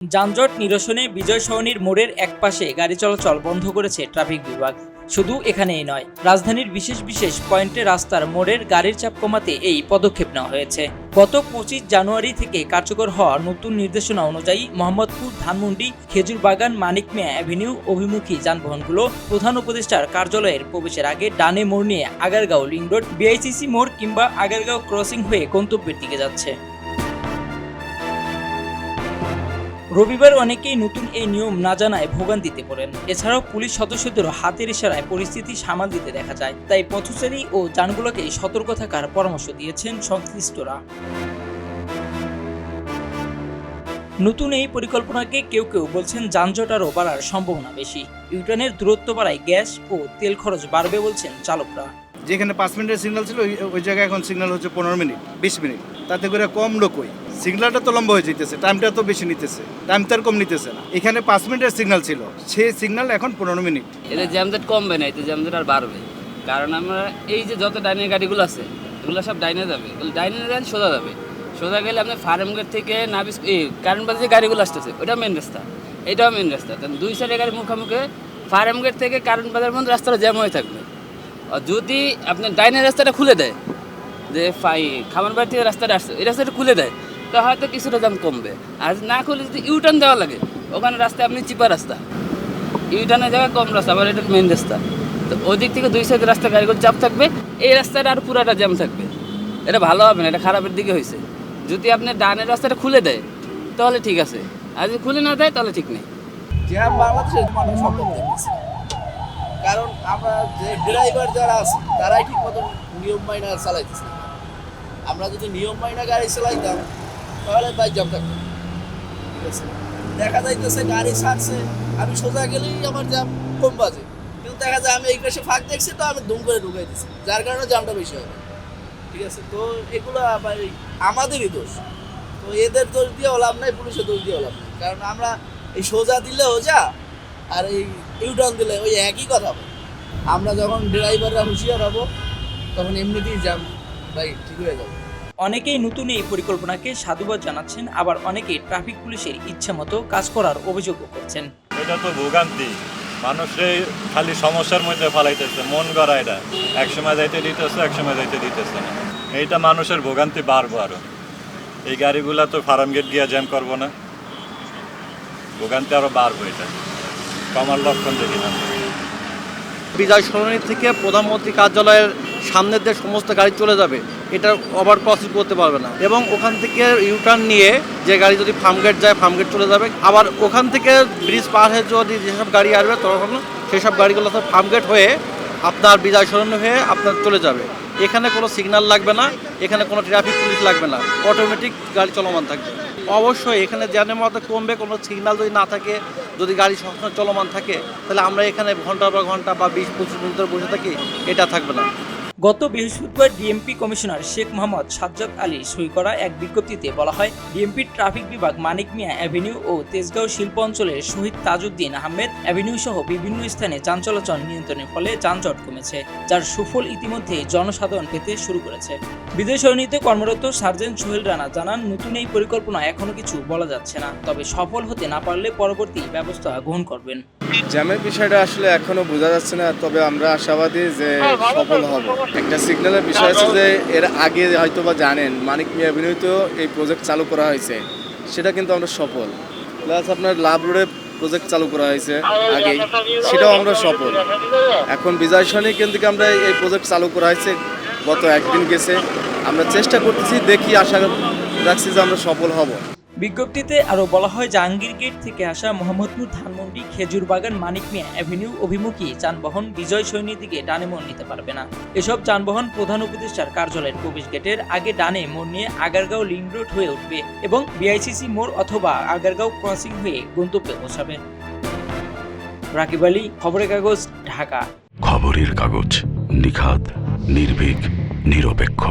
যানজট নিরসনে বিজয় সরণির মোড়ের একপাশে গাড়ি চলাচল বন্ধ করেছে ট্রাফিক বিভাগ। শুধু এখানেই নয়, রাজধানীর বিশেষ বিশেষ পয়েন্টে রাস্তার মোড়ের গাড়ির চাপ কমাতে এই পদক্ষেপ নেওয়া হয়েছে। গত পঁচিশ জানুয়ারি থেকে কার্যকর হওয়া নতুন নির্দেশনা অনুযায়ী মোহাম্মদপুর, ধানমন্ডি, খেজুরবাগান, মানিক মিয়া অ্যাভিনিউ অভিমুখী যানবাহনগুলো প্রধান উপদেষ্টার কার্যালয়ের প্রবেশের আগে ডানে মোড় নিয়ে আগারগাঁও লিং রোড, বিআইসিসি মোড় কিংবা আগারগাঁও ক্রসিং হয়ে গন্তব্যের দিকে যাচ্ছে। রবিবার অনেকেই নতুন এই নিয়ম না জানায় ভোগান্তিতে পড়েন। এছাড়াও পুলিশ সদস্যদেরও হাতের ইশারায় পরিস্থিতি সামাল দিতে দেখা যায়। তাই পথচারী ও যানগুলোকে সতর্ক থাকার পরামর্শ দিয়েছেন সংশ্লিষ্টরা। নতুন এই পরিকল্পনাকে কেউ কেউ বলছেন যানজট আরও বাড়ার সম্ভাবনা বেশি। ইউটার্নের দূরত্ব বাড়ায় গ্যাস ও তেল খরচ বাড়বে বলছেন চালকরা। যেখানে পাঁচ মিনিটের সিগন্যাল ছিল, ওই ওই জায়গায় এখন সিগন্যাল হচ্ছে পনেরো মিনিট, বিশ মিনিট। তাতে করে কম লোকই। সিগন্যালটা তো লম্বা হয়ে যেতেছে টাইমটা তো বেশি নিতেছে। টাইম তো আর কম নিতেছে না। এখানে পাঁচ মিনিটের সিগন্যাল ছিল, সেই সিগন্যাল এখন পনেরো মিনিট। এতে জ্যামজেট কমবে না, এতে জ্যামজেট আর বাড়বে। কারণ আমরা এই যে যত ডাইনের গাড়িগুলো আছে, এগুলো সব ডাইনে যাবে। ডাইনে যান সোজা যাবে। সোজা গেলে আপনার ফার্ম গেট থেকে নাবিস, এই কারেন্ট বাজে যে গাড়িগুলো আসতেছে ওটা মেন রাস্তা। এটাও মেন রাস্তা। দুই সাইডে গাড়ি মুখোমুখি ফার্ম গেট থেকে কারেন্ট বাজার মধ্যে রাস্তাটা জ্যাম হয়ে থাকবে। যদি আপনার ডাইনের রাস্তাটা খুলে দেয়, যে ফাই খামার বাড়ি থেকে রাস্তাটা আসছে, এই রাস্তাটা খুলে দেয়, তো হয়তো কিছুটা দাম কমবে। আর না খুলে যদি ইউটার্ন দেওয়া লাগে, ওখানে রাস্তায় আপনি চিপা রাস্তা। ইউটার্নের জায়গায় কম রাস্তা, আবার এটা মেন রাস্তা। তো ওই দিক থেকে দুই সাইড রাস্তা গাড়িগুলো চাপ থাকবে, এই রাস্তাটা আর পুরাটা জ্যাম থাকবে। এটা ভালো হবে না, এটা খারাপের দিকে হয়েছে। যদি আপনি ডানের রাস্তাটা খুলে দেয়, তাহলে ঠিক আছে। আর যদি খুলে না দেয়, তাহলে ঠিক নেই। জ্যাম বাংলাদেশে মানুষ দেখতেছে। কারণ আমরা যে ড্রাইভার যারা আছে, তারাই ঠিক মতন নিয়ম মাইনা চালাইতেছে। আমরা যদি নিয়ম মাইনা গাড়ি চালাইতাম, তাহলে বাইক জ্যাম থাকতো। ঠিক আছে? দেখা যাইতেছে গাড়ি ছাড়ছে, আমি সোজা গেলেই আমার জ্যাম কম বাজে। কিন্তু দেখা যায় আমি এই পাশে ফাঁক দেখছি তো, আমি দুম করে ঢুকাই দিচ্ছি যার কারণে জ্যামটা বেশি হবে। ঠিক আছে? তো এগুলো আমাদেরই দোষ। তো এদের দোষ দিয়েও লাভ নাই, পুলিশের দোষ লাভ নাই। কারণ আমরা এই সোজা দিলেও যা, আর এই ইউটার্ন দিলে ওই একই কথা আমরা যখন ড্রাইভাররা হুঁশিয়ার হব তখন এমনিতেই জ্যাম ভাই ঠিক হয়ে যাবে। অনেকেই নতুন এই পরিকল্পনাকে সাধুবাদ জানাচ্ছেন আবার অনেকেই ট্রাফিক পুলিশের ইচ্ছে মতো কাজ করার অভিযোগও করছেন। এটা তো ভোগান্তি। মানুষে খালি সমস্যার মধ্যে ফালাইতেছে মন গড়া এটা এক সময় যাইতে দিতেছে এক সময় যাইতে দিতেছে না। এইটা মানুষের ভোগান্তি বাড়বো আরও। এই গাড়িগুলা তো ফার্ম গেট গিয়া জ্যাম করব না। ভোগান্তি আরও বাড়বো এটা। কমার লক্ষণ বিজয় সরণি থেকে প্রধানমন্ত্রী কার্যালয়ের সামনের দিয়ে সমস্ত গাড়ি চলে যাবে, এটা ওভার ক্রসিং করতে পারবে না। এবং ওখান থেকে ইউটার্ন নিয়ে যে গাড়ি যদি ফার্মগেট যায় ফার্মগেট চলে যাবে। আবার ওখান থেকে ব্রিজ পার হয়ে যদি যেসব গাড়ি আসবে, তখন সেসব গাড়িগুলো তো ফার্মগেট হয়ে আপনার বিজয় সরণি হয়ে আপনার চলে যাবে। এখানে কোনো সিগন্যাল লাগবে না, এখানে কোনো ট্রাফিক পুলিশ লাগবে না। অটোমেটিক গাড়ি চলমান থাকবে। অবশ্যই এখানে জ্যানের মধ্যে কমবে, কোনো সিগনাল যদি না থাকে, যদি গাড়ি সবসময় চলমান থাকে, তাহলে আমরা এখানে ঘণ্টা পর ঘণ্টা বা বিশ পঁচিশ মিনিট ধরে বসে থাকি, এটা থাকবে না। গত বৃহস্পতিবার ডিএমপি কমিশনার শেখ মোহাম্মদ সাজ্জাদ আলী সই করা এক বিজ্ঞপ্তিতে বলা হয় ডিএমপির ট্রাফিক বিভাগ মানিক মিয়া অ্যাভিনিউ ও তেজগাঁও শিল্প অঞ্চলের শহীদ তাজউদ্দিন আহমেদ অ্যাভিনিউ সহ বিভিন্ন স্থানে যান চলাচল নিয়ন্ত্রণের ফলে যানজট কমেছে, যার সুফল ইতিমধ্যে জনসাধারণ পেতে শুরু করেছে। বিদেশ সরণিতে কর্মরত সার্জেন্ট সোহেল রানা জানান, নতুন এই পরিকল্পনা এখনও কিছু বলা যাচ্ছে না, তবে সফল হতে না পারলে পরবর্তী ব্যবস্থা গ্রহণ করবেন। জ্যামের বিষয়টা আসলে এখনও বোঝা যাচ্ছে না, তবে আমরা আশাবাদী যে সফল হব। একটা সিগন্যালের বিষয় আছে যে এর আগে হয়তো বা জানেন, মানিক মিয়া অভিনয়তেও এই প্রজেক্ট চালু করা হয়েছে। সেটা কিন্তু আমরা সফল। প্লাস আপনার লাভ রোডে প্রজেক্ট চালু করা হয়েছে আগেই। সেটাও আমরা সফল। এখন বিজয় সৈনিক কেন্দ্র থেকে আমরা এই প্রজেক্ট চালু করা হয়েছে, গত একদিন গেছে। আমরা চেষ্টা করতেছি, দেখি আশা রাখছি যে আমরা সফল হব। বিজ্ঞপ্তিতে আরও বলা হয়, জাহাঙ্গীর গেট থেকে আসা মোহাম্মদপুর ধানমন্ডি খেজুরবাগান মানিক মিয়া অ্যাভিনিউ অভিমুখী যানবাহন বিজয় সৈনির দিকে ডানে মোড় নিতে পারবে না। এসব যানবাহন প্রধান উপদেষ্টার কার্যালয়ের প্রবেশ গেটের আগে ডানে মোড় নিয়ে আগারগাঁও লিং রোড হয়ে উঠবে এবং বিআইসিসি মোড় অথবা আগারগাঁও ক্রসিং হয়ে গন্তব্যে পৌঁছাবে। রাকিব আলী, খবরের কাগজ, ঢাকা। খবরের কাগজ নিখাত, নির্ভীক, নিরপেক্ষ।